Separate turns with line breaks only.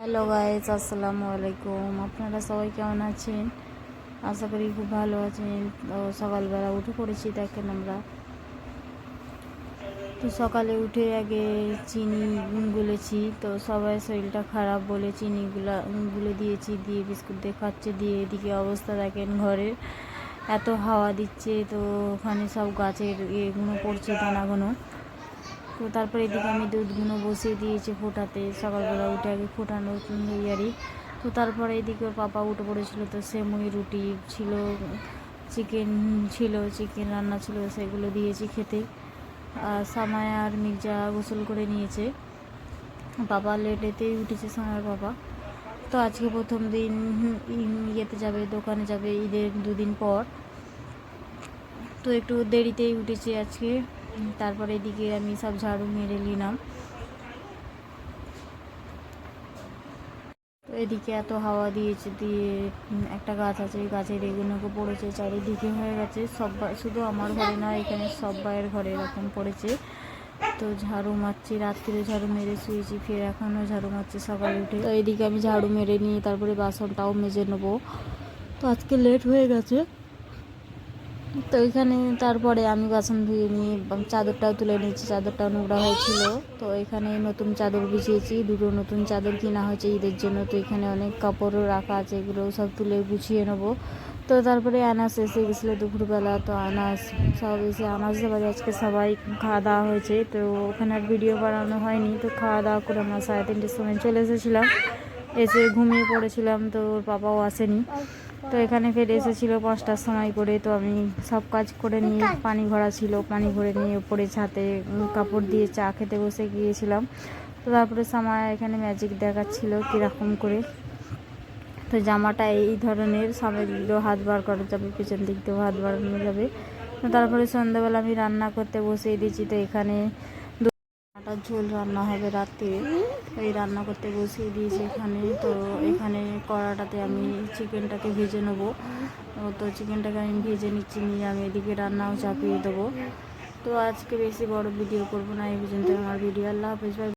Hello guys আসসালামু আলাইকুম। আপনারা সবাই কেমন আছেন? আশা করি খুব ভালো আছেন। তো সকালবেলা উঠে পড়েছি, দেখেন আমরা। তো সকালে উঠে আগে চিনি গুলেছি। তো সবাই শরীরটা খারাপ বলে চিনিগুলা, গুলে দিয়েছি, দিয়ে বিস্কুট দিয়ে খাচ্ছে। দিয়ে এদিকে অবস্থা দেখেন ঘরের এত হাওয়া দিচ্ছে, তো ওখানে সব গাছের এগুলো পড়ছে, দানাগুলো। তো তারপরে এদিকে আমি দুধগুলো বসিয়ে দিয়েছি ফোটাতে। সকালবেলা উঠে আগে ফোটানো ইয়ারি। তো তারপরে এদিকে ওর পাপা উঠে পড়েছিল তো সেমুই রুটি ছিল, চিকেন ছিল, চিকেন রান্না ছিল, সেগুলো দিয়েছি খেতে। আর সামায় আর মির্জা গোসল করে নিয়েছে। বাবা লেটেতেই উঠেছে সামার বাবা তো আজকে প্রথম দিন ইয়েতে যাবে, দোকানে যাবে ঈদের দুদিন পর। তো একটু দেরিতেই উঠেছে আজকে। তারপরে এদিকে আমি সব ঝাড়ু মেরে নিলাম। তো এদিকে এত হাওয়া দিয়েছে, দিয়ে একটা গাছ আছে ওই গাছের এগুলোকে পড়েছে, চারিদিকে হয়ে গেছে, সব শুধু আমার ঘরে না, এখানে সব বাইয়ের ঘরে এরকম পড়েছে। তো ঝাড়ু মারছি রাত্রিরে ঝাড়ু মেরে শুয়েছি, ফের এখনও ঝাড়ু মারছি সকালে উঠে। তো এদিকে আমি ঝাড়ু মেরে নিয়ে তারপরে বাসনটাও মেজে নেব। তো আজকে লেট হয়ে গেছে। তো এখানে তারপরে আমি বাসন ধুয়ে নিয়ে চাদরটাও তুলে নিয়েছি চাদরটাও নোংরা হয়েছিল। তো এখানে নতুন চাদর বিছিয়েছি, দুটো নতুন চাদর কেনা হয়েছে ঈদের জন্য, তো এখানে অনেক কাপড়ও রাখা আছে, এগুলো সব তুলে গুছিয়ে নেব। তো তারপরে আনাস এসে গেছিল দুপুরবেলা, তো আনাস সব এসে আনাসের বাড়ি আজকে সবাই খাওয়া দাওয়া হয়েছে, তো ওখানে আর ভিডিও বানানো হয়নি, তো খাওয়া দাওয়া করে আমরা সাড়ে তিনটের সময় চলে এসেছিলাম। এসে ঘুমিয়ে পড়েছিলাম তো ওর বাবাও আসেনি। তো এখানে ফের এসেছিল পাঁচটার সময় করে। তো আমি সব কাজ করে নিয়ে পানি ভরা ছিল, পানি ভরে নিয়ে উপরে ছাতে কাপড় দিয়ে চা খেতে বসে গিয়েছিলাম। তো তারপরে সামায় এখানে ম্যাজিক দেখাচ্ছিল কীরকম করে। তো জামাটা এই ধরনের সামনে দিলেও হাত বার করা যাবে, পেছন দিক দিয়েও হাত বাড়ানো যাবে। তো তারপরে সন্ধ্যাবেলা আমি রান্না করতে বসিয়ে দিয়েছি। তো এখানে আটার ঝোল রান্না হবে রাত্রে। এই রান্না করতে বসিয়ে দিয়েছি এখানে। তো এখানে কড়াটাতে আমি চিকেনটাকে ভেজে নেব। তো চিকেনটাকে আমি ভেজে নিচ্ছি নিয়ে আমি এদিকে রান্নাও চাপিয়ে দেবো। তো আজকে বেশি বড় ভিডিও করব না, এই পর্যন্ত আমার ভিডিও আল্লাহ হাফেজ